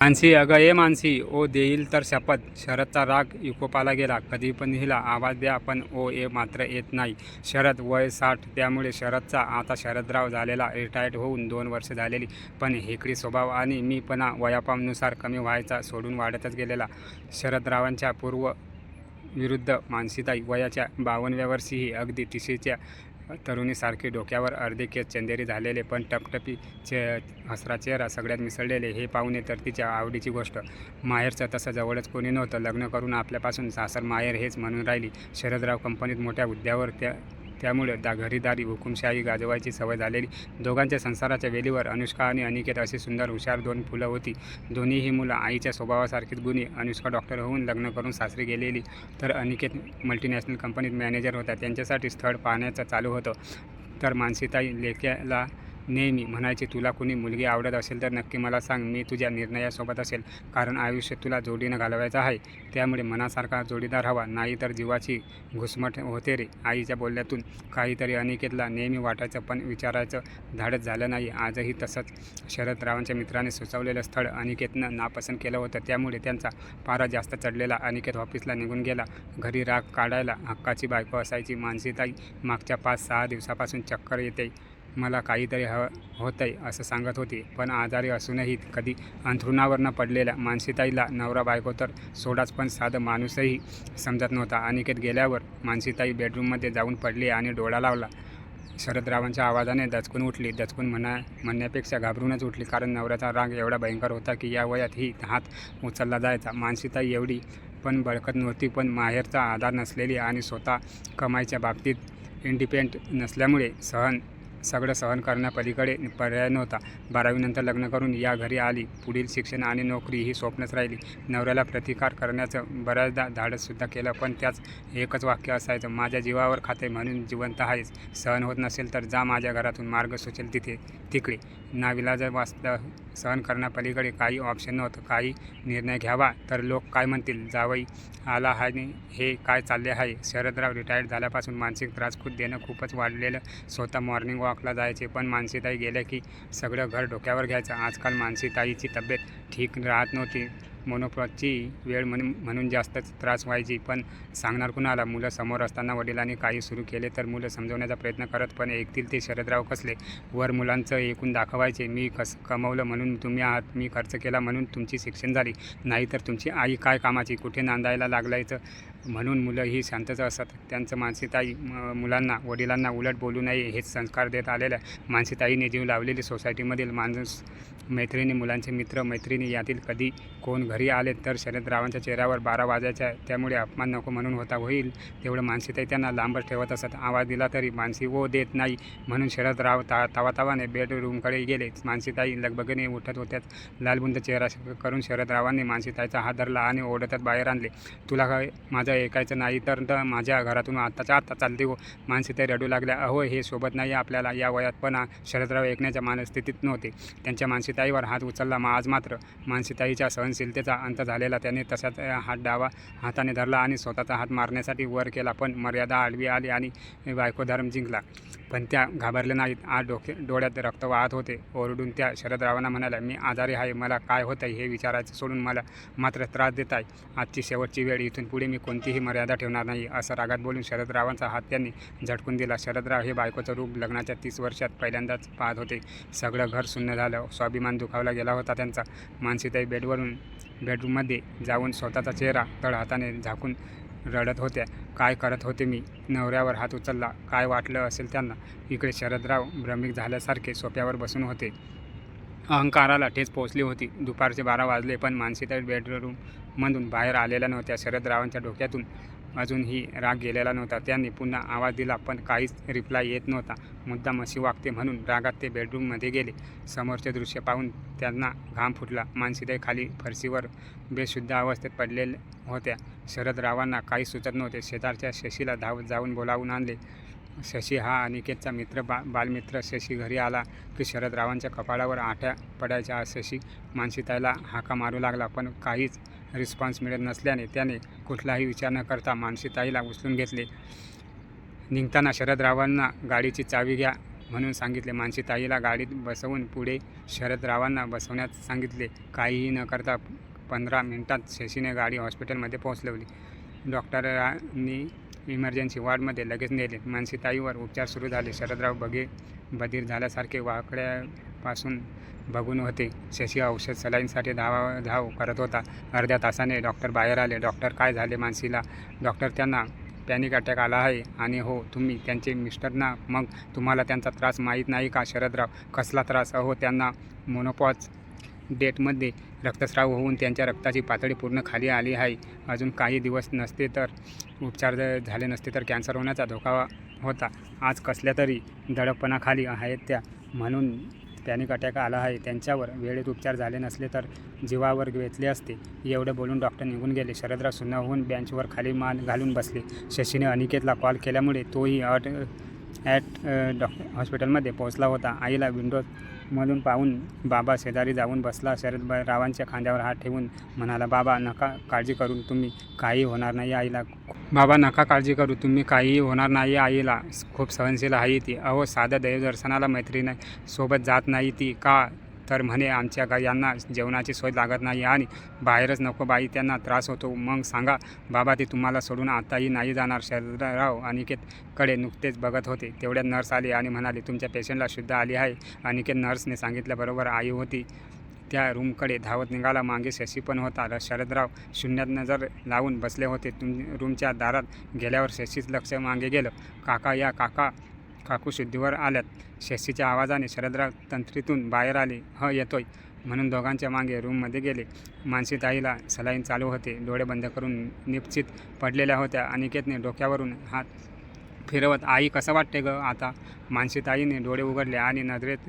मानसी अगं ए मानसी. ओ देईल तर शपथ. शरदचा राग इकोपाला गेला. कधी पण हिला आवाज द्या पण ओ ए मात्र येत नाही. शरद वय साठ त्यामुळे शरदचा आता शरदराव झालेला रिटायर्ड होऊन दोन वर्ष झालेली. पण हेकडी स्वभाव आणि मीपणा वयापानुसार कमी व्हायचा सोडून वाढतच गेलेला. शरदरावांच्या पूर्व विरुद्ध मानसीताई वयाच्या बावनव्या वर्षीही अगदी टिशीच्या तरुणीसारखे डोक्यावर अर्धे केस चंदेरी झालेले पण टपटपी चे हसरा चेहरा सगळ्यात मिसळलेले हे पाहुणे तर तिच्या आवडीची गोष्ट. माहेरचं तसं जवळच कोणी नव्हतं. लग्न करून आपल्यापासून सासर माहेर हेच म्हणून राहिली. शरदराव कंपनीत मोठ्या हुद्द्यावर त्या त्यामुळे दा घरीदारी हुकुमशाही गाजवायची सवय झालेली. दोघांच्या संसाराच्या वेलीवर अनुष्का आणि अनिकेत अशी सुंदर हुशार दोन फुलं होती. दोन्हीही मुलं आईच्या स्वभावासारखीच गुणी. अनुष्का डॉक्टर होऊन लग्न करून सासरी गेलेली. तर अनिकेत मल्टीनॅशनल कंपनीत मॅनेजर होता. त्यांच्यासाठी स्थळ पाहण्याचं चालू होतं. तर मानसीताई लेक्याला नेहमी म्हणायची तुला कुणी मुलगी आवडत असेल तर नक्की मला सांग मी तुझ्या निर्णयासोबत असेल कारण आयुष्य तुला जोडीनं घालवायचं आहे. त्यामुळे मनासारखा जोडीदार हवा नाही तर जीवाची घुसमट होते रे. आईच्या बोलण्यातून काहीतरी अनिकेतला नेहमी वाटायचं पण विचारायचं धाडत झालं नाही. आजही तसंच शरदरावांच्या मित्राने सुचवलेलं स्थळ अनिकेतनं नापसंत केलं होतं. त्यामुळे त्यांचा पारा जास्त चढलेला. अनिकेत ऑफिसला निघून गेला. घरी राग काढायला हक्काची बायको असायची. मानसीताई मागच्या पाच सहा दिवसापासून चक्कर येते. मला काहीतरी ह होतंय असं सांगत होती. पण आजारी असूनही कधी अंथरुणावरनं पडलेल्या मानसीताईला नवरा बायको तर सोडाच पण साधं माणूसही समजत नव्हता. अनिकेत गेल्यावर मानसीताई बेडरूममध्ये जाऊन पडली आणि डोळा लावला. शरदरावांच्या आवाजाने दचकून उठली. दचकून म्हणा म्हणण्यापेक्षा घाबरूनच उठली कारण नवऱ्याचा राग एवढा भयंकर होता की या वयात ही हात उचलला जायचा. मानसीताई एवढी पण बळकत नव्हती पण माहेरचा आधार नसलेली आणि स्वतः कमाईच्या बाबतीत इंडिपेंड नसल्यामुळे सहन सगळं सहन करण्यापलीकडे पर्याय नव्हता. बारावीनंतर लग्न करून या घरी आली. पुढील शिक्षण आणि नोकरी ही स्वप्नच राहिली. नवऱ्याला प्रतिकार करण्याचं बऱ्याचदा धाडससुद्धा केलं पण त्याच एकच वाक्य असायचं माझ्या जीवावर खाते म्हणून जिवंत आहेच सहन होत नसेल तर जा माझ्या घरातून मार्ग सुचेल तिथे तिकडे. नाविलाज वाचता सहन करण्यापलीकडे काही ऑप्शन नव्हतं. काही निर्णय घ्यावा तर लोक काय म्हणतील? जावई आला आहे हे काय चालले आहे? शरदराव रिटायर्ड झाल्यापासून मानसिक त्रास खूप देणं खूपच वाढलेलं. स्वतः मॉर्निंग वॉकला जायचे पण मानसीताई गेल्या की सगळं घर डोक्यावर घ्यायचं. आजकाल मानसीताईची तब्येत ठीक राहत नव्हती. मोनोप्रॉची वेळ म्हणून म्हणून जास्तच त्रास व्हायची. पण सांगणार कुणाला? मुलं समोर असताना वडिलांनी काही सुरू केले तर मुलं समजवण्याचा प्रयत्न करत पण ऐकतील ते शरदराव कसले? वर मुलांचं एकूण दाखवायचे. मी कस कमवलं म्हणून तुम्ही आहात मी खर्च केला म्हणून तुमची शिक्षण झाली. नाही तर तुमची आई काय कामाची? कुठे नांदायला लागलायचं? म्हणून मुलं ही शांतच असत त्यांचं मानसीताई मुलांना वडिलांना उलट बोलू नये हेच संस्कार देत आलेल्या मानसीताईने जीव लावलेली सोसायटीमधील माणूस मैत्रिणी मुलांचे मित्र मैत्रिणी यातील कधी कोण घरी आले तर शरदरावांच्या चेहऱ्यावर बारा वाजायच्या त्यामुळे अपमान नको म्हणून होता होईल. तेवढं मानसीताई त्यांना लांबच ठेवत असत. आवाज दिला तरी मानसी ओ देत नाही. म्हणून शरदराव ता तावातावाने बेडरूमकडे गेले. मानसीताई लगबगीने उठत होत्याच लालबुंद चेहरा करून शरदरावांनी मानसीताईचा हात धरला आणि ओढतच बाहेर आणले. तुला काय माझं ऐकायचं नाही. तर तर माझ्या घरातून आत्ताच्या आत्ता चालते हो. ते रडू लागल्या. अहो हे सोबत नाही आपल्याला. या वयात पण शरदराव ऐकण्याच्या मानस्थितीत नव्हते. त्यांच्या मानसीताईवर हात उचलला. मा आज मात्र मानसीताईच्या सहनशीलतेचा अंत झालेला त्याने तसाच हात डावा हाताने धरला आणि स्वतःचा हात मारण्यासाठी वर केला. पण मर्यादा आडवी आली आणि बायको धर्म जिंकला. पण त्या घाबरल्या नाहीत. आज डोके डोळ्यात रक्त वाहत होते. ओरडून त्या शरदरावांना म्हणाल्या मी आजारी आहे. मला काय होतं हे विचारायचं सोडून मला मात्र त्रास देत आहे आजची शेवटची वेळ. इथून पुढे मी कोण कोणतीही मर्यादा ठेवणार नाही असं रागात बोलून शरदरावांचा हात त्यांनी झटकून दिला. शरदराव हे बायकोचं रूप लग्नाच्या तीस वर्षात पहिल्यांदाच पाहत होते. सगळं घर शून्य झालं. स्वाभिमान दुखावला गेला होता त्यांचा. मानसीताई बेडवरून बेडरूममध्ये जाऊन स्वतःचा चेहरा तळ हाताने झाकून रडत होत्या. काय करत होते मी? नवऱ्यावर हात उचलला. काय वाटलं असेल त्यांना? इकडे शरदराव भ्रमिक झाल्यासारखे सोप्यावर बसून होते. अहंकाराला ठेच पोचली होती. दुपारचे बारा वाजले पण मानसीताई बेडरूममधून बाहेर आलेल्या नव्हत्या शरदरावांच्या डोक्यातून अजूनही राग गेलेला नव्हता. त्यांनी पुन्हा आवाज दिला पण काहीच रिप्लाय येत नव्हता. मुद्दा मशी वागते म्हणून रागात ते बेडरूममध्ये गेले. समोरचे दृश्य पाहून त्यांना घाम फुटला. मानसीताई खाली फरशीवर बेशुद्ध अवस्थेत पडलेल्या होत्या. शरदरावांना काही सुचत नव्हते. शेजारच्या शशीला धावत जाऊन बोलावून आणले. शशी हा अनिकेतचा मित्र बा बालमित्र. शशी घरी आला की शरदरावांच्या कपाळावर आठ्या पडायच्या. शशी मानसीताईला हाका मारू लागला पण काहीच रिस्पॉन्स मिळत नसल्याने त्याने कुठलाही विचार न करता मानसीताईला उचलून घेतले. निघताना शरदरावांना गाडीची चावी घ्या म्हणून सांगितले. मानसीताईला गाडीत बसवून पुढे शरदरावांना बसवण्यास सांगितले. काहीही न करता पंधरा मिनिटात शशीने गाडी हॉस्पिटलमध्ये पोहोचवली. डॉक्टरांनी इमर्जन्सी वॉर्डमध्ये लगेच नेले. मानसीताईवर उपचार सुरू झाले. शरदराव बगे बधीर झाल्यासारखे वाकड्यापासून बघून होते. शशी औषध सलाईनसाठी धावा धाव करत होता. अर्ध्या तासाने डॉक्टर बाहेर आले. डॉक्टर काय झाले मानसीला? डॉक्टर त्यांना पॅनिक अटॅक आला आहे. आणि हो तुम्ही त्यांचे मिस्टर ना? मग तुम्हाला त्यांचा त्रास माहीत नाही का शरदराव? कसला त्रास? अहो त्यांना मोनोपॉज डेटमध्ये रक्तस्राव होऊन त्यांच्या रक्ताची पातळी पूर्ण खाली आली आहे. अजून काही दिवस नसते तर उपचार जर झाले नसते तर कॅन्सर होण्याचा धोका होता. आज कसल्या तरी दडपणाखाली आहेत त्या म्हणून पॅनिक अटॅक आला आहे. त्यांच्यावर वेळेत उपचार झाले नसले तर जीवावर वेचले असते. एवढं बोलून डॉक्टर निघून गेले. शरदराव सुन्न होऊन बेंचवर खाली मान घालून बसले. शशीने अनिकेतला कॉल केल्यामुळे तोही अट ॲट डॉक्टर हॉस्पिटलमध्ये पोहोचला होता. आईला मधून पाहून बाबा शेजारी जाऊन बसला. शरद रावांच्या खांद्यावर हात ठेवून म्हणाला बाबा नका काळजी करून तुम्ही. काही होणार नाही आईला. बाबा नका काळजी करू तुम्ही. काहीही होणार नाही आईला. खूप सहनशील आहे ती. अहो साधं देवदर्शनाला मैत्रीण सोबत जात नाही ती. का तर म्हणे आमच्या गा यांना जेवणाची सोय लागत नाही आणि बाहेरच नको बाई त्यांना त्रास होतो. मग सांगा बाबा ते तुम्हाला सोडून आताही नाही जाणार. शरदराव अनिकेतकडे नुकतेच बघत होते. तेवढ्यात नर्स आली आणि म्हणाली तुमच्या पेशंटला शुद्ध आली आहे. अनिकेत नर्सने सांगितल्याबरोबर आई होती. त्या रूमकडे धावत निघाला. मागे शशी पण होता. शरदराव शून्यात नजर लावून बसले होते. तुम रूमच्या दारात गेल्यावर शशीच लक्ष मागे गेलं. काका या काका काकू शुद्धीवर आल्यात. शशीच्या आवाजाने शरदराव तंत्रीतून बाहेर आले. ह येतोय. म्हणून दोघांच्या मागे रूममध्ये गेले. मानसीताईला सलाईन चालू होते. डोळे बंद करून निश्चित पडलेल्या होत्या. अनिकेतने डोक्यावरून हात फिरवत आई कसं वाटते ग आता? मानसीताईने डोळे उघडले आणि नजरेत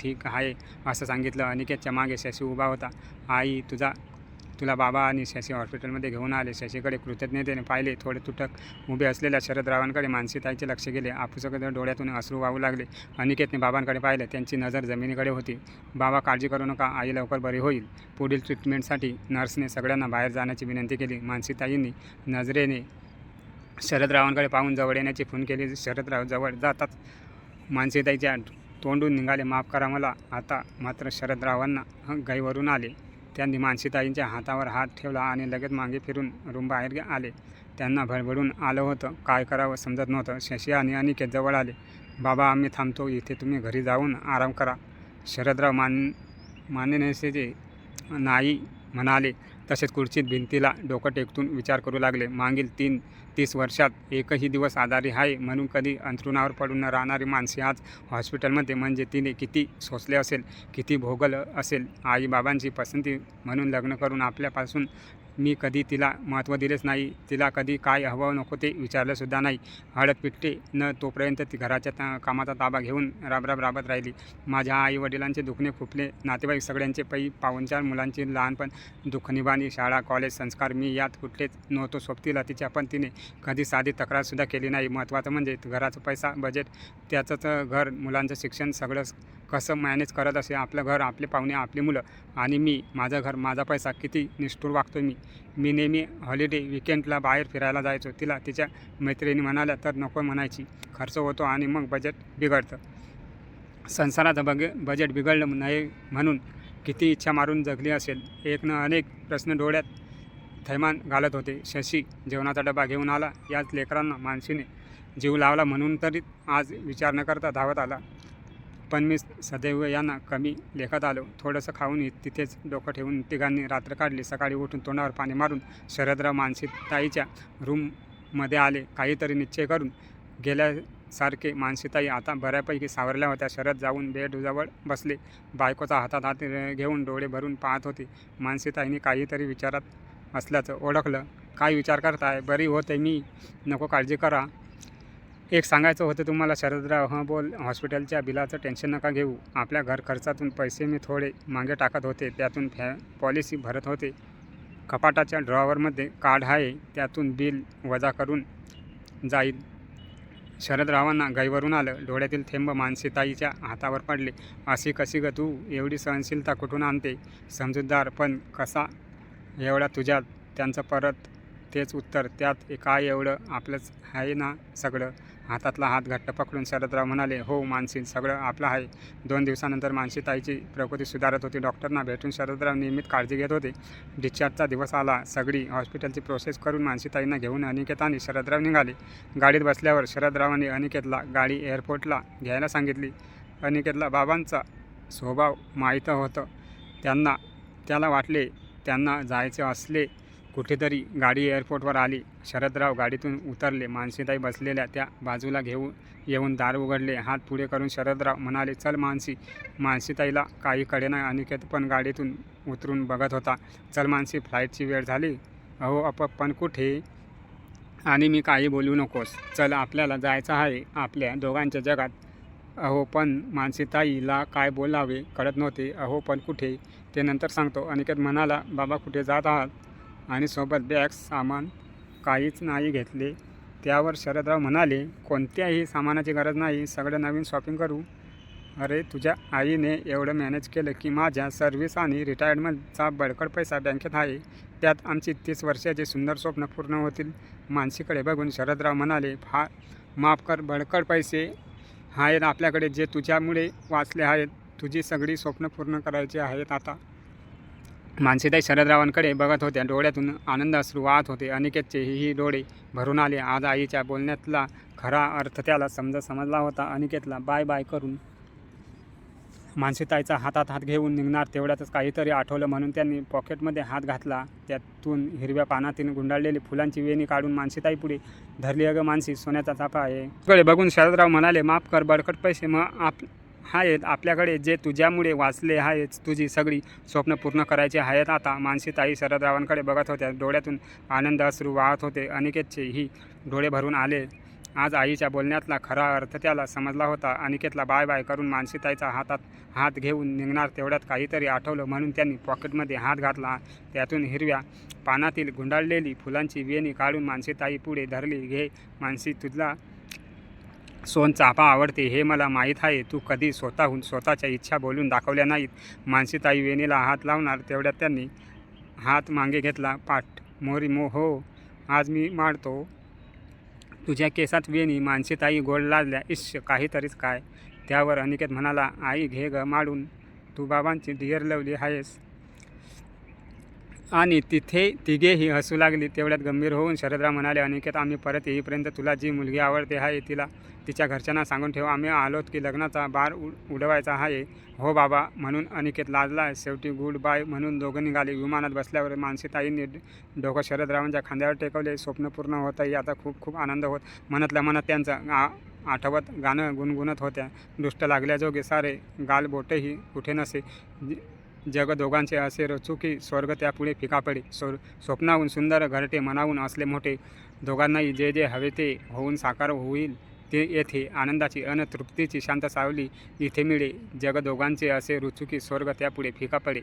ठीक आहे असं सांगितलं. अनिकेतच्या मागे शशी उभा होता. आई तुझा तुला बाबा आणि शशी हॉस्पिटलमध्ये घेऊन आले. शशीकडे कृतज्ञतेने पाहिले. थोडे तुटक उभे असलेल्या शरदरावांकडे मानसीताईचे लक्ष गेले. आपुसकडे डोळ्यातून अश्रू वाहू लागले. अनिकेतने बाबांकडे पाहिले. त्यांची नजर जमिनीकडे होती. बाबा काळजी करू नका. आई लवकर बरी होईल. पुढील ट्रीटमेंटसाठी नर्सने सगळ्यांना बाहेर जाण्याची विनंती केली. मानसीताईंनी नजरेने शरदरावांकडे पाहून जवळ येण्याची फोन केली. शरदराव जवळ जाताच मानसीताईच्या तोंडून निघाले. माफ करा मला. आता मात्र शरदरावांना गाईवरून आले. त्यांनी मानसीताईंच्या हातावर हात ठेवला आणि लगेच मागे फिरून रूम बाहेर गे- आले. त्यांना भडभडून आलं होतं. काय करावं समजत नव्हतं. शशी आणि अनिकेत जवळ आले. बाबा आम्ही थांबतो. इथे तुम्ही घरी जाऊन आराम करा. शरदराव मान मान्यनसेचे नाही म्हणाले. तसेच खुर्चीत भिंतीला डोकं टेकतून विचार करू लागले. मागील तीन तीस वर्षात एकही दिवस आजारी आहे म्हणून कधी अंथरुणावर पडून न राहणारी माणसे आज हॉस्पिटलमध्ये. म्हणजे तिने किती सोसले असेल किती भोगल असेल आईबाबांची पसंती म्हणून लग्न करून आपल्यापासून मी कधी तिला महत्त्व दिलेच नाही. तिला कधी काय हवं नको ते विचारलंसुद्धा नाही. हळद पिट्टे न तोपर्यंत ती घराच्या ता कामाचा ताबा घेऊन राबराब राबत राहिली. माझ्या आई वडिलांचे दुखणे खुपले. नातेवाईक सगळ्यांचे पै पाहुणचार मुलांची लहानपण दुःखनिबाणी शाळा कॉलेज संस्कार मी यात कुठलेच नव्हतो सोबतीला तिच्या पण तिने कधी साधी तक्रारसुद्धा केली नाही. महत्त्वाचं म्हणजे घराचा पैसा बजेट त्याचंच घर मुलांचं शिक्षण सगळं कसं मॅनेज करत असे आपलं घर आपले पाहुणे आपली मुलं आणि मी. माझं घर माझा पैसा किती निष्ठूर वागतो मी. मी नेहमी हॉलिडे विकेंडला बाहेर फिरायला जायचो. तिला तिच्या मैत्रिणी म्हणाल्या तर नको म्हणायची. खर्च होतो आणि मग बजेट बिघडतं. संसाराचं बगे बजेट बिघडलं नाही म्हणून किती इच्छा मारून जगली असेल. एक न अनेक प्रश्न डोळ्यात थैमान घालत होते. शशी जेवणाचा डबा घेऊन आला. याच लेकरांना मानसीने जीव लावला म्हणून तरी आज विचार न करता धावत आला. पण मी सदैव यांना कमी लेखत आलो. थोडंसं खाऊन तिथेच डोकं ठेवून तिघांनी रात्र काढली. सकाळी उठून तोंडावर पाणी मारून शरदराव मानसी ताईच्या रूममध्ये आले. काहीतरी निश्चय करून गेल्यासारखे मानसीताई आता बऱ्यापैकी सावरल्या होत्या. शरद जाऊन बेडजवळ बसले. बायकोचा हातात हात घेऊन डोळे भरून पाहत होते. मानसीताईने काहीतरी विचारात असल्याचं ओळखलं. काय विचार करताय? बरी होते मी. नको काळजी करा. एक सांगायचं होतं तुम्हाला शरदराव हं बोल. हॉस्पिटलच्या बिलाचं टेन्शन नका घेऊ. आपल्या घर खर्चातून पैसे मी थोडे मागे टाकत होते. त्यातून फॅ पॉलिसी भरत होते. कपाटाच्या ड्रॉवरमध्ये कार्ड आहे त्यातून बिल वजा करून जाईल. शरदरावांना गाईवरून आलं. डोळ्यातील थेंब मानसीताईच्या हातावर पडले. अशी कशी ग तू? एवढी सहनशीलता कुठून आणते? समजूतदार पण कसा? एवढा तुझ्यात त्यांचं परत तेच उत्तर त्यात काय एवढं आपलंच आहे ना सगळं? हातातला हात घट्ट पकडून शरदराव म्हणाले हो मानसी सगळं आपलं आहे. दोन दिवसानंतर मानसी ताईची प्रकृती सुधारत होती. डॉक्टरना भेटून शरदराव नियमित काळजी घेत होते. डिस्चार्जचा दिवस आला. सगळी हॉस्पिटलची प्रोसेस करून मानसीताईंना घेऊन अनिकेत आणि शरदराव निघाले. गाडीत बसल्यावर शरदरावांनी अनिकेतला गाडी एअरपोर्टला घ्यायला सांगितली. अनिकेतला बाबांचा स्वभाव माहीत होतं. त्यांना त्याला वाटले त्यांना जायचे असले कुठेतरी गाडी एअरपोर्टवर आली. शरदराव गाडीतून उतरले. मानसीताई बसलेल्या त्या बाजूला घेऊन येऊन दार उघडले. हात पुढे करून शरदराव म्हणाले चल मानसी. मानसीताईला काही कळेना अनिकेत पण गाडीतून उतरून बघत होता. चल मानसी फ्लाईटची वेळ झाली. अहो अप पण कुठे? आणि मी काही बोलू नकोस. चल आपल्याला जायचं आहे. आपल्या दोघांच्या जगात. अहो पण मानसीताईला काय बोलावे? कळत नव्हते. अहो पण कुठे? ते नंतर सांगतो. अनिकेत म्हणाला बाबा कुठे जात आहात? आणि सोबत बॅग्स सामान काहीच नाही घेतले. त्यावर शरदराव म्हणाले कोणत्याही सामानाची गरज नाही. सगळं नवीन शॉपिंग करू. अरे तुझ्या आईने एवढं मॅनेज केलं की माझ्या सर्व्हिस आणि रिटायरमेंटचा बळकट पैसा बँकेत आहे. त्यात आमची तीस वर्षाचे सुंदर स्वप्न पूर्ण होतील. मानसीकडे बघून शरदराव म्हणाले फा माफ कर. बळकट पैसे आहेत आपल्याकडे. जे तुझ्यामुळे वाचले आहेत तुझी सगळी स्वप्न पूर्ण करायची आहेत आता. मानसीताई शरदरावांकडे बघत होत्या. डोळ्यातून आनंद अश्रू वाहत होते. अनिकेतचे ही डोळे भरून आले. आज आईच्या बोलण्यातला खरा अर्थ त्याला समज समजला होता. अनिकेतला बाय बाय करून मानसीताईचा हातात हात घेऊन निघणार तेवढ्यातच काहीतरी आठवलं म्हणून त्यांनी पॉकेटमध्ये हात घातला. त्यातून हिरव्या पानातीन गुंडाळलेली फुलांची वेणी काढून मानसीताई पुढे धरली. अगं मानसी सोन्याचा चाफा आहे. बघून शरदराव म्हणाले माफ कर बडकट पैसे मग आप आहेत आपल्याकडे जे तुझ्यामुळे वाचले आहेत तुझी सगळी स्वप्न पूर्ण करायची आहेत. आता मानसीताई शरदरावांकडे बघत होत्या. डोळ्यातून आनंद अश्रू वाहत होते. अनिकेतचे ही डोळे भरून आले. आज आईच्या बोलण्यातला खरा अर्थ त्याला समजला होता. अनिकेतला बाय बाय करून मानसीताईचा हातात हात घेऊन निघणार तेवढ्यात काहीतरी आठवलं म्हणून त्यांनी पॉकेटमध्ये हात घातला. त्यातून हिरव्या पानातील गुंडाळलेली फुलांची वेणी काढून मानसीताई पुढे धरली. घे मानसी तुझला सोन चाफा आवडते हे मला माहीत आहे. तू कधी स्वतःहून स्वतःच्या इच्छा बोलून दाखवल्या नाहीत. मानसीताई वेणीला हात लावणार तेवढ्यात त्यांनी हात मागे घेतला. पाठ मोरी मो हो आज मी मारतो. तुझ्या केसात वेणी मानसीताई गोड लाजल्या इश्श काहीतरीच काय? त्यावर अनिकेत म्हणाला आई घे ग माडून तू बाबांची डिअर लवली आहेस. आणि तिथे तिघेही हसू लागली. तेवढ्यात गंभीर होऊन शरदराव म्हणाले अनिकेत आम्ही परत येईपर्यंत तुला जी मुलगी आवडते आहे तिला तिच्या घरच्यांना सांगून ठेव आम्ही आलोत की लग्नाचा बार उ उडवायचा आहे. हो बाबा म्हणून अनिकेत लाजला. शेवटी गुड बाय म्हणून दोघं निघाले. विमानात बसल्यावर मानसीताईंनी डोकं शरदरावांच्या खांद्यावर टेकवले. स्वप्न पूर्ण होतंही आता खूप खूप आनंद होत मनातल्या मनात त्यांचं आ आठवत गाणं गुणगुणत होत्या. दुष्ट लागल्याजोगे सारे गाल बोटेही कुठे नसे. जग दोघांचे असे रचू की स्वर्ग त्यापुढे फिका पडे. स्वर स्वप्नाहून सुंदर घरटे मनाहून असले मोठे. दोघांनाही जे जे हवे ते होऊन साकार होईल. ते येथे आनंदाची अन तृप्तीची शांत सावली. इथे मिळे जग दोघांचे असे रुचुकी स्वर्ग त्यापुढे फिका पडे.